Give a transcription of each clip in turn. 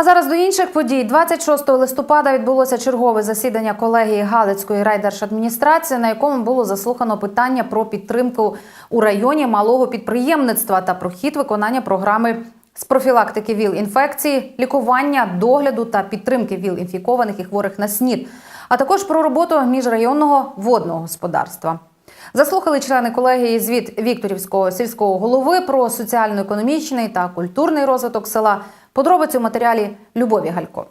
А зараз до інших подій. 26 листопада відбулося чергове засідання колегії Галицької райдержадміністрації, на якому було заслухано питання про підтримку у районі малого підприємництва та про хід виконання програми з профілактики ВІЛ-інфекції, лікування, догляду та підтримки ВІЛ-інфікованих і хворих на СНІД, а також про роботу міжрайонного водного господарства. Заслухали члени колегії звіт Вікторівського сільського голови про соціально-економічний та культурний розвиток села. Подробиці у матеріалі Любові Галько.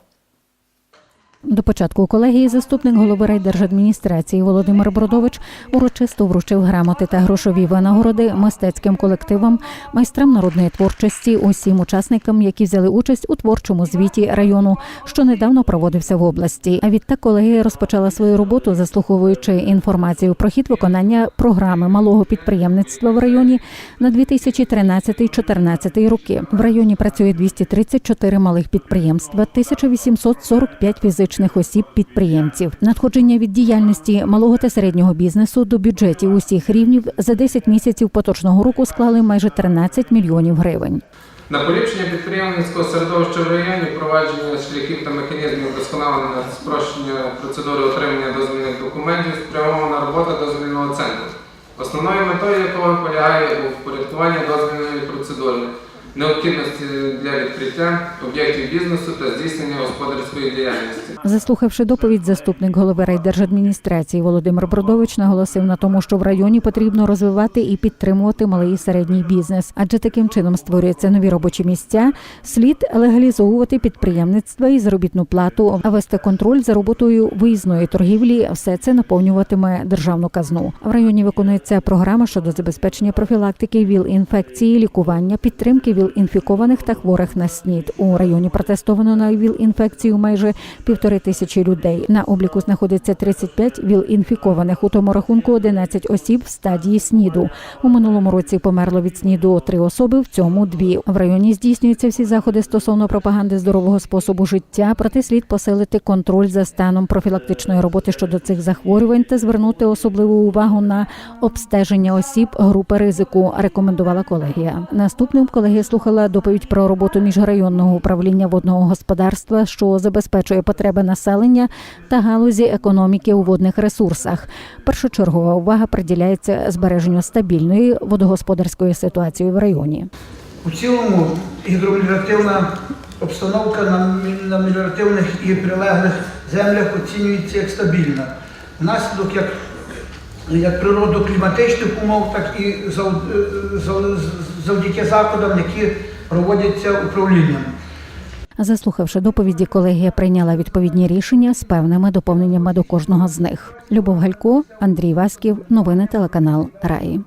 До початку колегії заступник голови райдержадміністрації Володимир Бродович урочисто вручив грамоти та грошові винагороди мистецьким колективам, майстрам народної творчості, усім учасникам, які взяли участь у творчому звіті району, що недавно проводився в області. А відтак колегія розпочала свою роботу, заслуховуючи інформацію про хід виконання програми малого підприємництва в районі на 2013-2014 роки. В районі працює 234 малих підприємства, 1845 фізичних осіб підприємців. Надходження від діяльності малого та середнього бізнесу до бюджетів усіх рівнів за 10 місяців поточного року склали майже 13 мільйонів гривень. На поліпшення підприємницького середовища в районі, впровадження шляхів та механізмів вдосконалення спрощення процедури отримання дозвільних документів спрямована робота дозвільного центру, основною метою якого полягає у впорядкуванні дозвільної процедури, необхідності для відкриття об'єктів бізнесу та здійснення господарської діяльності. Заслухавши доповідь, заступник голови райдержадміністрації Володимир Бродович наголосив на тому, що в районі потрібно розвивати і підтримувати малий і середній бізнес, адже таким чином створюються нові робочі місця. Слід легалізовувати підприємництво і заробітну плату, а вести контроль за роботою виїзної торгівлі. Все це наповнюватиме державну казну. В районі виконується програма щодо забезпечення профілактики ВІЛ-інфекції, лікування, підтримки ВІЛ-інфікованих та хворих на СНІД. У районі протестовано на ВІЛ-інфекцію майже півтори тисячі людей. На обліку знаходиться 35 ВІЛ-інфікованих, у тому рахунку 11 осіб в стадії СНІДу. У минулому році померло від СНІДу три особи, в цьому дві. В районі здійснюються всі заходи стосовно пропаганди здорового способу життя, проте слід посилити контроль за станом профілактичної роботи щодо цих захворювань та звернути особливу увагу на обстеження осіб групи ризику. Рекомендувала колегія. Наступним колегія слухала доповідь про роботу міжрайонного управління водного господарства, що забезпечує потреби населення та галузі економіки у водних ресурсах. Першочергова увага приділяється збереженню стабільної водогосподарської ситуації в районі. У цілому гідромеліоративна обстановка на мі- на меліоративних і прилеглих землях оцінюється як стабільна. Внаслідок як, як природокліматичних умов, так і е, завдяки заходам, які проводяться управлінням. Заслухавши доповіді, колегія прийняла відповідні рішення з певними доповненнями до кожного з них. Любов Галько, Андрій Васьків, новини телеканал Раї.